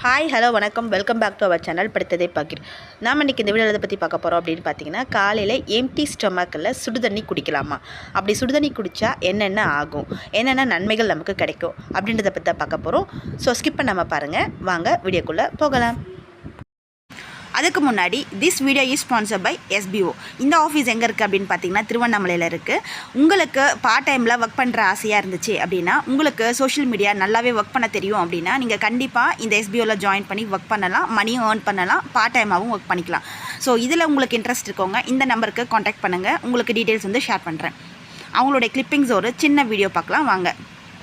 Hi hello வணக்கம். Welcome back to our channel படித்ததை பார்க்கிறேன். நாம் இன்றைக்கி இந்த வீடியோ பற்றி பார்க்க போகிறோம் அப்படின்னு பார்த்தீங்கன்னா காலையில் எம்டி ஸ்டொமக்கில் சுடுதண்ணி குடிக்கலாமா? அப்படி சுடுதண்ணி குடித்தா என்னென்ன ஆகும்? என்னென்ன நன்மைகள் நமக்கு கிடைக்கும்? அப்படின்றத பற்றி தான் பார்க்க போகிறோம் ஸோ ஸ்கிப் பண்ணாமல் பாருங்கள் வாங்க வீடியோக்குள்ளே போகலாம். அதுக்கு முன்னாடி this video is sponsor by SPO இந்த ஆஃபீஸ் எங்கே இருக்குது அப்படின்னு பார்த்தீங்கன்னா திருவண்ணாமலையில் இருக்குது உங்களுக்கு பார்ட் டைமில் ஒர்க் பண்ணுற ஆசையாக இருந்துச்சு அப்படின்னா உங்களுக்கு சோஷியல் மீடியா நல்லாவே ஒர்க் பண்ண தெரியும் அப்படின்னா நீங்கள் கண்டிப்பாக இந்த எஸ்பிஓவில் ஜாயின் பண்ணி ஒர்க் பண்ணலாம் மணியும் ஏர்ன் பண்ணலாம் பார்ட் டைமாகவும் ஒர்க் பண்ணிக்கலாம். ஸோ இதில் உங்களுக்கு இன்ட்ரெஸ்ட் இருக்கவங்க இந்த நம்பருக்கு காண்டாக்ட் பண்ணுங்கள் உங்களுக்கு டீட்டெயில்ஸ் வந்து ஷேர் பண்ணுறேன் அவங்களுடைய கிளிப்பிங்ஸ் ஒரு சின்ன வீடியோ பார்க்கலாம். வாங்க.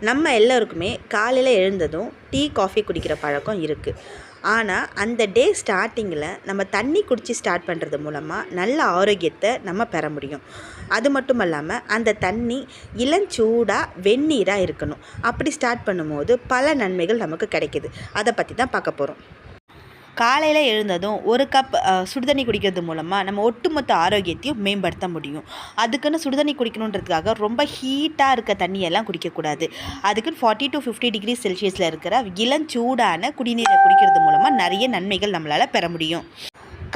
நம்ம எல்லோருக்குமே காலையில் எழுந்ததும் டீ காஃபி குடிக்கிற பழக்கம் இருக்குது ஆனால் அந்த டே ஸ்டார்டிங்கில் நம்ம தண்ணி குடித்து ஸ்டார்ட் பண்ணுறது மூலமாக நல்ல ஆரோக்கியத்தை நம்ம பெற முடியும். அது மட்டும் இல்லாமல் அந்த தண்ணி இளஞ்சூடாக வெந்நீராக இருக்கணும். அப்படி ஸ்டார்ட் பண்ணும்போது பல நன்மைகள் நமக்கு கிடைக்குது. அதை பற்றி தான் பார்க்க போகிறோம் காலையில் எழுந்ததும் ஒரு கப் சுடுதண்ணி குடிக்கிறது மூலமாக நம்ம ஒட்டுமொத்த ஆரோக்கியத்தையும் மேம்படுத்த முடியும். அதுக்குன்னு சுடுதண்ணி குடிக்கணுன்றதுக்காக ரொம்ப ஹீட்டாக இருக்க தண்ணியெல்லாம் குடிக்கக்கூடாது. அதுக்குன்னு ஃபார்ட்டி டு ஃபிஃப்டி டிகிரி செல்சியஸில் இருக்கிற இளஞ்சூடான குடிநீரை குடிக்கிறது மூலமாக நிறைய நன்மைகள் நம்மளால் பெற முடியும்.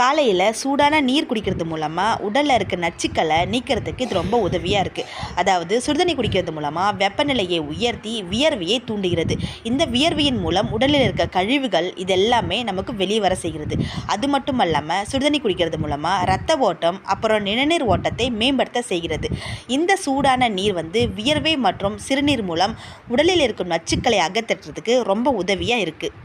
காலையில் சூடான நீர் குடிக்கிறது மூலமாக உடலில் இருக்க நச்சுக்களை நீக்கிறதுக்கு இது ரொம்ப உதவியாக இருக்குது அதாவது சுடுதண்ணி குடிக்கிறது மூலமாக வெப்பநிலையை உயர்த்தி வியர்வையை தூண்டுகிறது. இந்த வியர்வையின் மூலம் உடலில் இருக்க கழிவுகள் இதெல்லாமே நமக்கு வெளியே வர செய்கிறது. அது மட்டும் இல்லாமல் சுடுதண்ணி குடிக்கிறது மூலமாக ரத்த ஓட்டம் அப்புறம் நிணநீர் ஓட்டத்தை மேம்படுத்த செய்கிறது. இந்த சூடான நீர் வந்து வியர்வை மற்றும் சிறுநீர் மூலம் உடலில் இருக்கும் நச்சுக்களை அகற்றத்துறதுக்கு ரொம்ப உதவியாக இருக்குது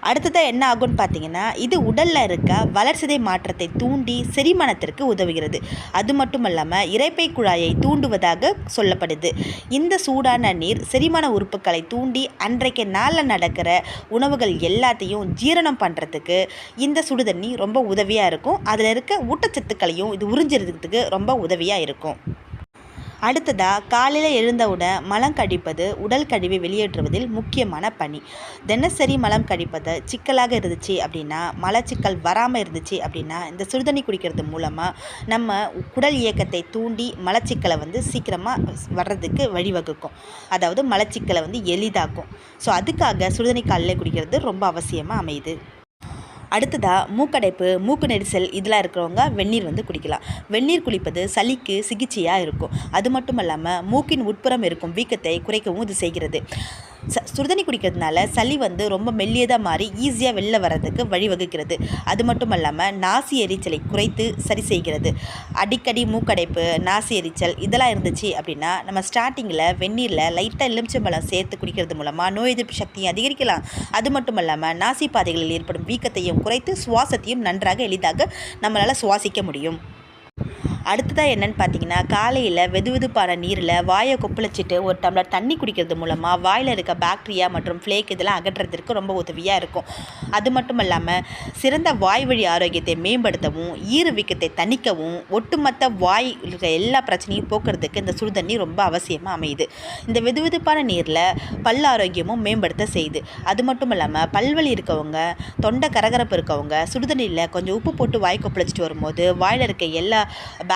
அடுத்ததாக என்ன ஆகும்னு பார்த்தீங்கன்னா இது உடலில் இருக்க வளர்சிதை மாற்றத்தை தூண்டி செரிமானத்திற்கு உதவுகிறது. அது மட்டும் இல்லாமல் இறைப்பை குழாயை தூண்டுவதாக சொல்லப்படுது. இந்த சூடான நீர் செரிமான உறுப்புகளை தூண்டி அன்றைக்கு நாளில் நடக்கிற உணவுகள் எல்லாத்தையும் ஜீரணம் பண்ணுறதுக்கு இந்த சுடுதண்ணி ரொம்ப உதவியாக இருக்கும். அதில் இருக்க ஊட்டச்சத்துக்களையும் இது உறிஞ்சிறதுக்கு ரொம்ப உதவியாக இருக்கும். அடுத்ததாக காலையில் எழுந்தவுடன் மலம் கழிப்பது உடல் கழிவை வெளியேற்றுவதில் முக்கியமான பணி. தினசரி மலம் கழிப்பது சிக்கலாக இருந்துச்சு அப்படின்னா மலச்சிக்கல் வராமல் இருந்துச்சு அப்படின்னா இந்த சுடுதண்ணி குடிக்கிறது மூலமாக நம்ம குடல் இயக்கத்தை தூண்டி மலச்சிக்கலை வந்து சீக்கிரமாக வர்றதுக்கு வழிவகுக்கும். அதாவது மலச்சிக்கலை வந்து எளிதாக்கும். ஸோ அதுக்காக சுடுதண்ணி காலையில் குடிக்கிறது ரொம்ப அவசியமாக அமையுது. அடுத்ததாக மூக்கடைப்பு மூக்கு நெரிசல் இதெல்லாம் இருக்கிறவங்க வெந்நீர் வந்து குடிக்கலாம். வெந்நீர் குளிப்பது சளிக்கு சிகிச்சையாக இருக்கும். அது மட்டும் இல்லாமல் மூக்கின் உட்புறம் இருக்கும் வீக்கத்தை குறைக்கவும் இது செய்கிறது. ச சுடுதண்ணி குடிக்கிறதுனால சளி வந்து ரொம்ப மெல்லியதாக மாறி ஈஸியாக வெளில வர்றதுக்கு வழிவகுக்கிறது. அது மட்டும் இல்லாமல் நாசி எரிச்சலை குறைத்து சரி செய்கிறது. அடிக்கடி மூக்கடைப்பு நாசி எரிச்சல் இதெல்லாம் இருந்துச்சு அப்படின்னா நம்ம ஸ்டார்டிங்கில் வெந்நீரில் லைட்டாக எலுமிச்சம்பழம் சேர்த்து குடிக்கிறது மூலமாக நோய் எதிர்ப்பு சக்தியை அதிகரிக்கலாம். அது மட்டும் இல்லாமல் நாசி பாதைகளில் ஏற்படும் வீக்கத்தையும் குறைத்து சுவாசத்தையும் நன்றாக எளிதாக நம்மளால் சுவாசிக்க முடியும். அடுத்ததாக என்னன்னு பார்த்தீங்கன்னா காலையில் வெது வெதுப்பான நீரில் வாயை கொப்பளிச்சிட்டு ஒரு டம்ளர் தண்ணி குடிக்கிறது மூலமாக வாயில் இருக்க பாக்டீரியா மற்றும் ஃப்ளேக் இதெல்லாம் அகற்றுறதுக்கு ரொம்ப உதவியாக இருக்கும். அது மட்டும் இல்லாமல் சிறந்த வாய் வழி ஆரோக்கியத்தை மேம்படுத்தவும் ஈறு வீக்கத்தை தணிக்கவும் ஒட்டுமொத்த வாய் இருக்க எல்லா பிரச்சனையும் போக்குறதுக்கு இந்த சுடுதண்ணி ரொம்ப அவசியமாக அமையுது. இந்த வெது வெதுப்பான நீரில் பல் ஆரோக்கியமும் மேம்படுத்த செய்யுது. அது மட்டும் இல்லாமல் பல்வலி இருக்கவங்க தொண்டை கரகரப்பு இருக்கவங்க சுடுதண்ணியில் கொஞ்சம் உப்பு போட்டு வாய் கொப்பளிச்சிட்டு வரும்போது வாயில் இருக்க எல்லா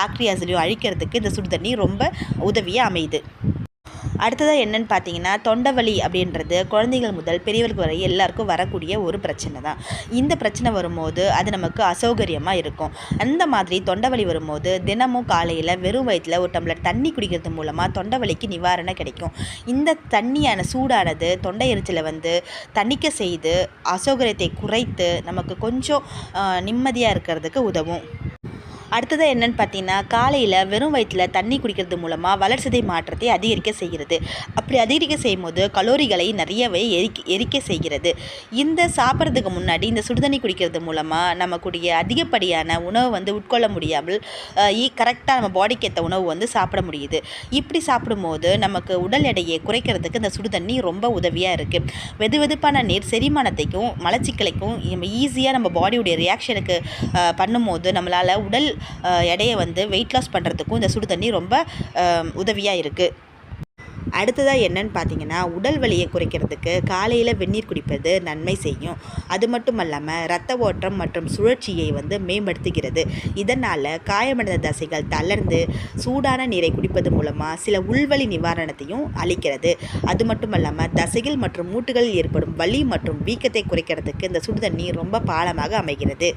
பாக்டீரியாஸ்லையும் அழிக்கிறதுக்கு இந்த சுடுதண்ணி ரொம்ப உதவியாக அமையுது. அடுத்ததாக என்னன்னு பார்த்தீங்கன்னா தொண்டைவலி அப்படின்றது குழந்தைகள் முதல் பெரியவர்கள் வரை எல்லாருக்கும் வரக்கூடிய ஒரு பிரச்சனை தான். இந்த பிரச்சனை வரும்போது அது நமக்கு அசௌகரியமாக இருக்கும். அந்த மாதிரி தொண்டைவலி வரும்போது தினமும் காலையில் வெறும் வயிற்றில் ஒரு டம்ளர் தண்ணி குடிக்கிறது மூலமாக தொண்டைவலிக்கு நிவாரணம் கிடைக்கும். இந்த தண்ணியான சூடானது தொண்டை எரிச்சலை வந்து தணிக்க செய்து அசௌகரியத்தை குறைத்து நமக்கு கொஞ்சம் நிம்மதியாக இருக்கிறதுக்கு உதவும். அடுத்தது என்னன்னு பார்த்தீங்கன்னா காலையில் வெறும் வயிற்றில் தண்ணி குடிக்கிறது மூலமாக வளர்சிதை மாற்றத்தை அதிகரிக்க செய்கிறது. அப்படி அதிகரிக்க செய்யும்போது கலோரிகளை நிறையவே எரிக்க எரிக்க செய்கிறது. இந்த சாப்பிட்றதுக்கு முன்னாடி இந்த சுடுதண்ணி குடிக்கிறது மூலமாக நமக்குடைய அதிகப்படியான உணவு வந்து உட்கொள்ள முடியாமல் கரெக்டாக நம்ம பாடிக்கு ஏற்ற உணவு வந்து சாப்பிட முடியுது. இப்படி சாப்பிடும்போது நமக்கு உடல் எடையை குறைக்கிறதுக்கு இந்த சுடுதண்ணி ரொம்ப உதவியாக இருக்குது வெது வெதுப்பான நீர் செரிமானத்தைக்கும் மலச்சிக்கலைக்கும் நம்ம ஈஸியாக நம்ம பாடியுடைய ரியாக்ஷனுக்கு பண்ணும்போது நம்மளால் உடல் எடையை வந்து வெயிட் லாஸ் பண்ணுறதுக்கும் இந்த சுடு தண்ணி ரொம்ப உதவியாக இருக்குது அடுத்ததாக என்னன்னு பார்த்தீங்கன்னா உடல் வலியை குறைக்கிறதுக்கு காலையில் வெந்நீர் குடிப்பது நன்மை செய்யும். அது மட்டும் இல்லாமல் இரத்த ஓட்டம் மற்றும் சுழற்சியை வந்து மேம்படுத்துகிறது. இதனால் காயமடைந்த தசைகள் தளர்ந்து சூடான நீரை குடிப்பது மூலமாக சில உள்வலி நிவாரணத்தையும் அளிக்கிறது. அது மட்டும் இல்லாமல் தசைகள் மற்றும் மூட்டுகளில் ஏற்படும் வலி மற்றும் வீக்கத்தை குறைக்கிறதுக்கு இந்த சுடுதண்ணி ரொம்ப பாலமாக அமைகிறது.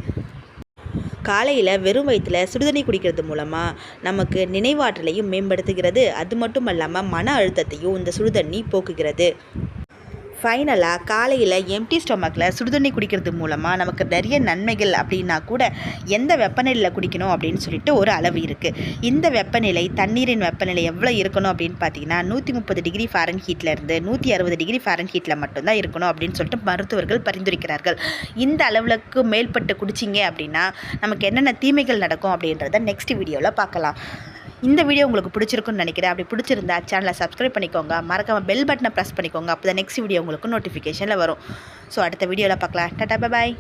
காலையில் வெறும் வயிற்றில் சுடுதண்ணி குடிக்கிறது மூலமாக நமக்கு நினைவாற்றலையும் மேம்படுத்துகிறது. அது மட்டும் இல்லாமல் மன அழுத்தத்தையும் இந்த சுடுதண்ணி போக்குகிறது. ஃபைனலாக காலையில் எம்டி ஸ்டொமக்கில் சுடுதண்ணி குடிக்கிறது மூலமாக நமக்கு நிறைய நன்மைகள் அப்படின்னா கூட எந்த வெப்பநிலையில் குடிக்கணும் அப்படின்னு சொல்லிட்டு ஒரு அளவு இருக்குது இந்த வெப்பநிலை தண்ணீரின் வெப்பநிலை எவ்வளோ இருக்கணும் அப்படின்னு பார்த்தீங்கன்னா நூற்றி முப்பது டிகிரி ஃபாரன் இருந்து நூற்றி அறுபது டிகிரி ஃபாரன் ஹீட்டில் மட்டும்தான் இருக்கணும் அப்படின்னு சொல்லிட்டு மருத்துவர்கள் பரிந்துரைக்கிறார்கள். இந்த அளவுக்கு மேல்பட்டு குடிச்சிங்க அப்படின்னா நமக்கு என்னென்ன தீமைகள் நடக்கும் அப்படின்றத நெக்ஸ்ட் வீடியோவில் பார்க்கலாம். இந்த வீடியோ உங்களுக்கு பிடிச்சிருக்குன்னு நினைக்கிறேன். அப்படி பிடிச்சிருந்தா சேனலை சப்ஸ்கிரைப் பண்ணிக்கோங்க. மறக்காமல் பெல் பட்டனை ப்ரெஸ் பண்ணிக்கோங்க. அப்போ தான் நெக்ஸ்ட் வீடியோ உங்களுக்கு நோட்டிஃபிகேஷனில் வரும். ஸோ அடுத்த வீடியோவில் பார்க்கலாம். டாட்டா பாய்